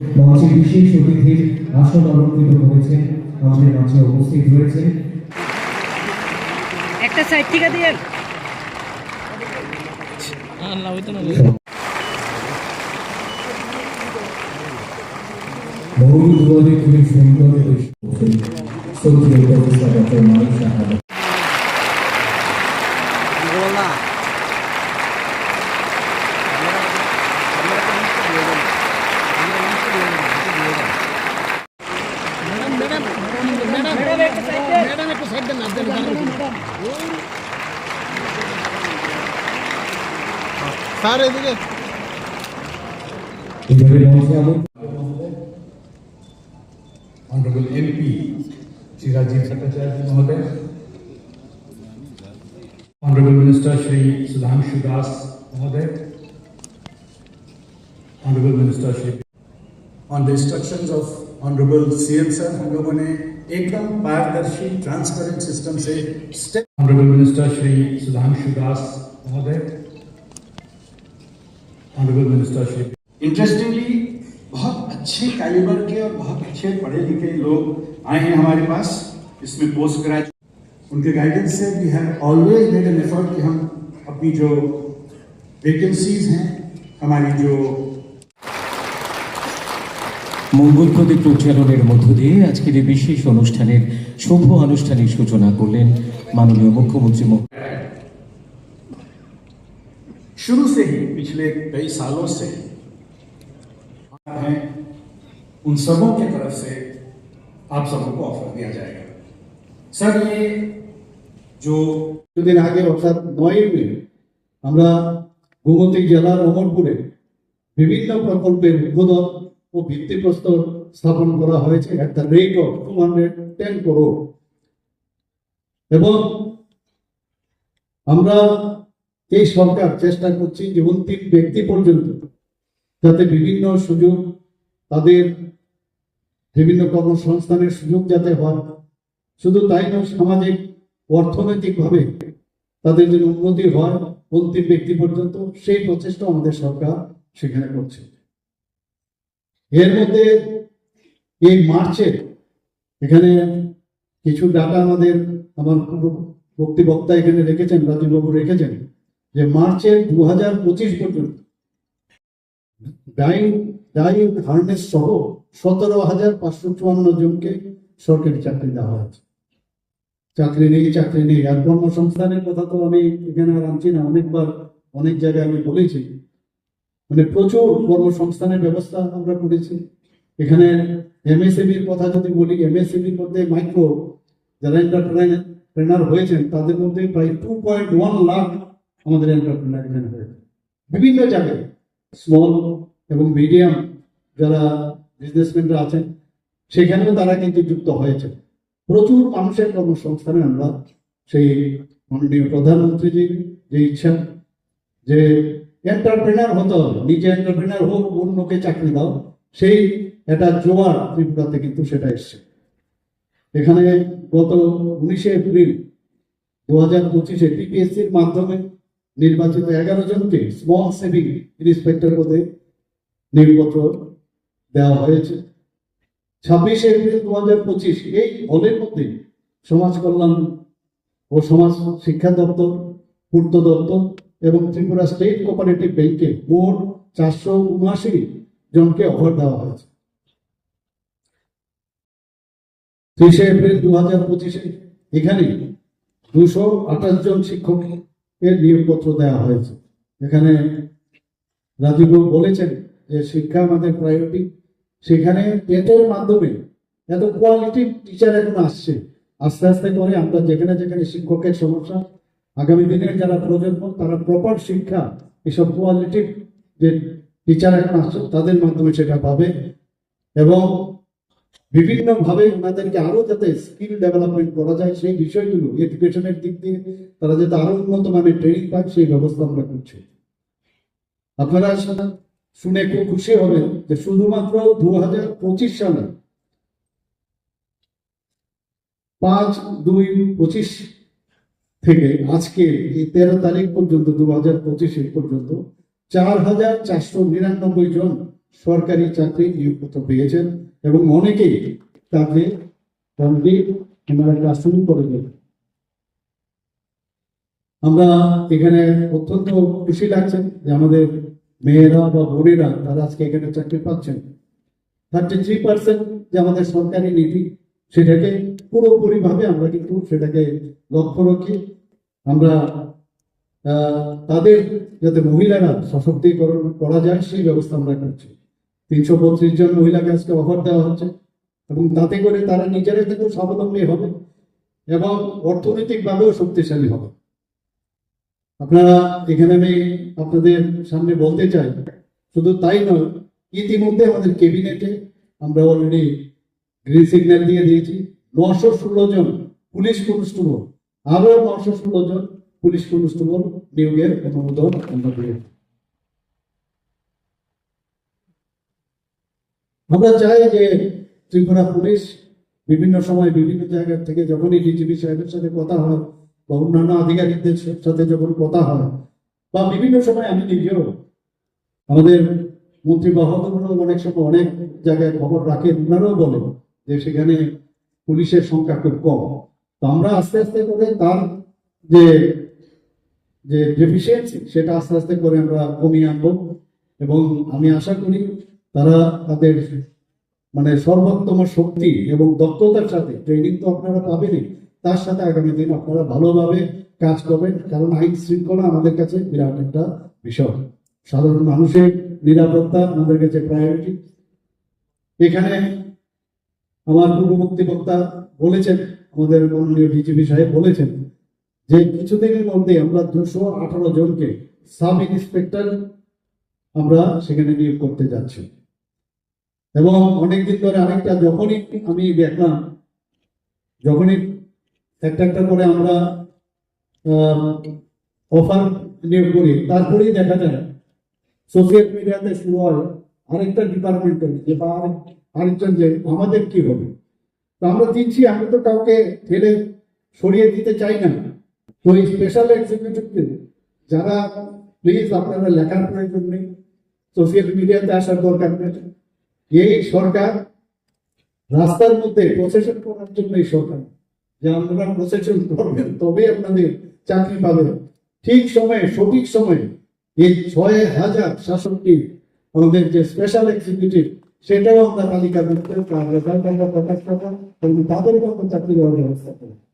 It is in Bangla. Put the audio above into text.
মঞ্চে বিশেষ অতিথির আসন অলঙ্কৃত করেছেন আমাদের মাঝে উপস্থিত রয়েছেন একটা সাইড থেকে দিয়ে খুবই সুন্দর सारे दिखे ऑनरेबल एमपी श्री राजीव भट्टाचार्य महोदय ऑनरेबल मिनिस्टर श्री सुधांशु दास महोदय honourable minister Shri on the instructions of honourable CM sir हम लोगों ने एकदम पारदर्शी ट्रांसपेरेंट सिस्टम से ऑनरेबल मिनिस्टर श्री सुधांशु दास महोदय Mahoday. Honorable Minister Shri. Interestingly बहुत अच्छे कैलिबर के और बहुत अच्छे पढ़े लिखे लोग आए हैं हमारे पास इसमें पोस्ट ग्रेजुएट उनके गाइडेंस से we have always made an effort कि हम अपनी जो वैकेंसीज हैं हमारी जो মঙ্গল প্রদীপ প্রজ্বালনের মধ্য দিয়ে আজকের এই বিশেষ অনুষ্ঠানের শুভ আনুষ্ঠানিক সূচনা করলেন মাননীয় মুখ্যমন্ত্রী মহ- शुरू से ही पिछले कई सालों से हैं उन सबों की तरफ से आप सबों को ऑफर दिया जाएगा सर ये जो কিছুদিন আগে অর্থাৎ নয় মে আমরা গোমতী জেলার অমরপুরে বিভিন্ন প্রকল্পের উদ্বোধন ও ভিত্তিপ্রস্তর স্থাপন করা হয়েছে at the rate of two hundred ten crore এবং আমরা এই সরকার চেষ্টা করছি যে অন্তিম ব্যক্তি পর্যন্ত যাতে বিভিন্ন সুযোগ তাদের বিভিন্ন কর্মসংস্থানের সুযোগ যাতে হয়। শুধু তাই নয়, সামাজিক, অর্থনৈতিকভাবে তাদের যেন উন্নতি হয় অন্তিম ব্যক্তি পর্যন্ত, সেই প্রচেষ্টা আমাদের সরকার সেখানে করছে। এর মধ্যে এই মার্চে এখানে কিছু ডাটা আমাদের, আমার বক্তি বক্তা এখানে রেখেছেন, রাজীববাবু রেখেছেন। যে মার্চে দু হাজার পঁচিশ পর্যন্ত ডাইং ডাইং হার্নেস সহ সতেরো হাজার পাঁচশো চুয়ান্ন জনকে সরকারি চাকরি দেওয়া হয়েছে। চাকরি নেই চাকরি নেই। আর কর্মসংস্থানের কথা তো আমি এখানে আর আনছি না, অনেকবার, অনেক জায়গায় আমি বলেছি। মানে প্রচুর কর্মসংস্থানের ব্যবস্থা আমরা করেছি। এখানে এমএসএবির কথা যদি বলি এমএসএবির মধ্যে মাইক্রো যারা এন্টারপ্রেনার হয়েছেন, তাদের মধ্যে প্রায় টু পয়েন্ট ওয়ান লাখ আমাদের এন্টারপ্রেনার এখানে হয়েছে। বিভিন্ন জায়গায় স্মল এবং মিডিয়াম যারা বিজনেসম্যানরা আছেন, সেখানেও তারা কিন্তু যুক্ত হয়েছে। প্রচুর মানুষের কর্মসংস্থানে আমরা সেই মাননীয় প্রধানমন্ত্রীজির যে ইচ্ছা, যে এন্টারপ্রেনার হতে হবে, নিজে এন্টারপ্রেনার হোক, অন্যকে চাকরি দাও, সেই একটা জোয়ার ত্রিপুরাতে কিন্তু সেটা এসছে। এখানে গত উনিশে এপ্রিল দু হাজার পঁচিশে টিপিএসসির মাধ্যমে নির্বাচিত এগারো জনকে স্মল সেভিং ইন্সপেক্টর পদে নিয়োগপত্র দেওয়া হয়েছে। ছাব্বিশে এপ্রিল দু হাজার পঁচিশ, এই হলের মধ্যে সমাজ কল্যাণ ও সমাজ শিক্ষা দপ্তর, পূর্ত দপ্তর এবং ত্রিপুরা স্টেট কোপারেটিভ ব্যাংকে মোট চারশো উনআশি জনকে অফার দেওয়া হয়েছে। ত্রিশে এপ্রিল দু হাজার পঁচিশে এখানে দুশো আঠাশ জন শিক্ষকের নিয়োগপত্র দেওয়া হয়েছে। এখানে রাজীব বলেছেন যে শিক্ষা আমাদের প্রায়োরিটি সেখানে টেটের মাধ্যমে এত কোয়ালিটি টিচার এখন আসছে। আস্তে আস্তে করে আমরা যেখানে যেখানে শিক্ষকের সমস্যা, আগামী দিনের যারা প্রজন্ম, তারা প্রপার শিক্ষা, এসব কোয়ালিটির যে টিচার এখন আসছে তাদের মাধ্যমে সেটা পাবে। এবং বিভিন্ন ভাবে ওনাদেরকে আরও যাতে স্কিল ডেভেলপমেন্ট করা যায়, সেই বিষয়গুলো, এডুকেশনের দিক দিয়ে তারা যাতে আরও উন্নত মানের ট্রেনিং পায় সেই ব্যবস্থা আমরা করছি। আপনারা শুনে খুব খুশি হবেন যে শুধুমাত্র দু হাজার পঁচিশ সালে পাঁচ দুই পঁচিশ থেকে আজকে এই তেরো তারিখ পর্যন্ত দু হাজার পঁচিশে পর্যন্ত চার হাজার চারশো নিরানব্বই জন সরকারি চাকরি নিয়োগপত্র পেয়েছেন। এবং অনেকেই তাকে অলরেডি ওনারা ক্লাসরুম করে দেবেন আমরা এখানে অত্যন্ত খুশি লাগছে যে আমাদের মেয়েরা বা বোনেরা তারা আজকে এখানে চাকরি পাচ্ছেন। থার্টি থ্রি পার্সেন্ট যে আমাদের সরকারি নীতি, সেটাকে পুরোপুরি ভাবে আমরা কিন্তু সেটাকে লক্ষ্য রাখি। আমরা তাদের যাতে মহিলারা সশক্তিকরণ করা যায়, সেই ব্যবস্থা আমরা করছি। তিনশো বত্রিশ জন মহিলাকে আজকে অফার দেওয়া হচ্ছে এবং তাতে করে তারা নিজেরা কিন্তু স্বাবলম্বী হবে এবং অর্থনৈতিকভাবেও শক্তিশালী হবে। আপনারা এখানে আমি আপনাদের সামনে বলতে চাই, শুধু তাই নয়, ইতিমধ্যে আমাদের ক্যাবিনেটে আমরা অলরেডি গ্রিন সিগন্যাল দিয়ে দিয়েছি, নশো ষোলো জন পুলিশ কনস্টেবল আরও নশো ষোলো জন পুলিশ কনস্টেবল নিয়োগের অনুমোদন আমরা দিয়েছি আমরা চাই যে ত্রিপুরা পুলিশ বিভিন্ন সময় বিভিন্ন জায়গা থেকে যখনই ডিজিপি সাহেবের সাথে কথা হয় বা অন্যান্য আধিকারিকদের সাথে যখন কথা হয় বা বিভিন্ন সময় আমি নিজেও আমাদের মন্ত্রী বাহাদুরও অনেক সময় অনেক জায়গায় খবর রাখেন ওনারাও বলেন যে সেখানে পুলিশের সংখ্যা খুব কম। তো আমরা আস্তে আস্তে করে তার যে যে ডেফিসিয়েন্সি সেটা আস্তে আস্তে করে আমরা কমিয়ে আনব। এবং আমি আশা করি তারা তাদের মানে সর্বোত্তম শক্তি এবং দক্ষতার সাথে ট্রেনিং তো আপনারা পাবেনই। তার সাথে আগামী দিন আপনারা ভালোভাবে কাজ করবেন, কারণ আইন শৃঙ্খলা আমাদের কাছে বিরাট একটা বিষয়। সাধারণ মানুষের নিরাপত্তা আমাদের কাছে প্রায়োরিটি এখানে আমার পূর্ববর্তী বক্তা বলেছেন, আমাদের মাননীয় ডিজিপি সাহেব বলেছেন যে কিছুদিনের মধ্যে আমরা দুশো আঠারো জনকে সাব ইন্সপেক্টর আমরা সেখানে নিয়োগ করতে যাচ্ছি। এবং অনেকদিন ধরে আরেকটা, যখনই আমি দেখলাম, যখনই একটা একটা করে আমরা অফার নিয়োগ করি, তারপরেই দেখা যায় সোশ্যাল মিডিয়াতে শুরু হয় আরেকটা ডিপার্টমেন্টের যে বা আরেক- আরেকজন যে, আমাদের কি হবে? তো আমরা দিচ্ছি, আমি তো কাউকে ফেলে সরিয়ে দিতে চাই না। তো এই স্পেশাল এক্সিকিউটিভদের যারা প্লিজ আপনারা লেখার প্রয়োজন নেই। সোশ্যাল মিডিয়াতে আসার দরকার নেই। এই সরকার রাস্তার মধ্যে প্রসেশন করার জন্য এই সরকার। যে আপনারা প্রসেশন করবেন তবে আপনাদের চাকরি পাবেন। ঠিক সময়ে, সঠিক সময়ে এই ছয় হাজার শাসকটি আমাদের যে স্পেশাল এক্সিকিউটিভ সেটাও আমরা তালিকা করতে আমরা তাদের কত চাকরি দেওয়ার ব্যবস্থা করব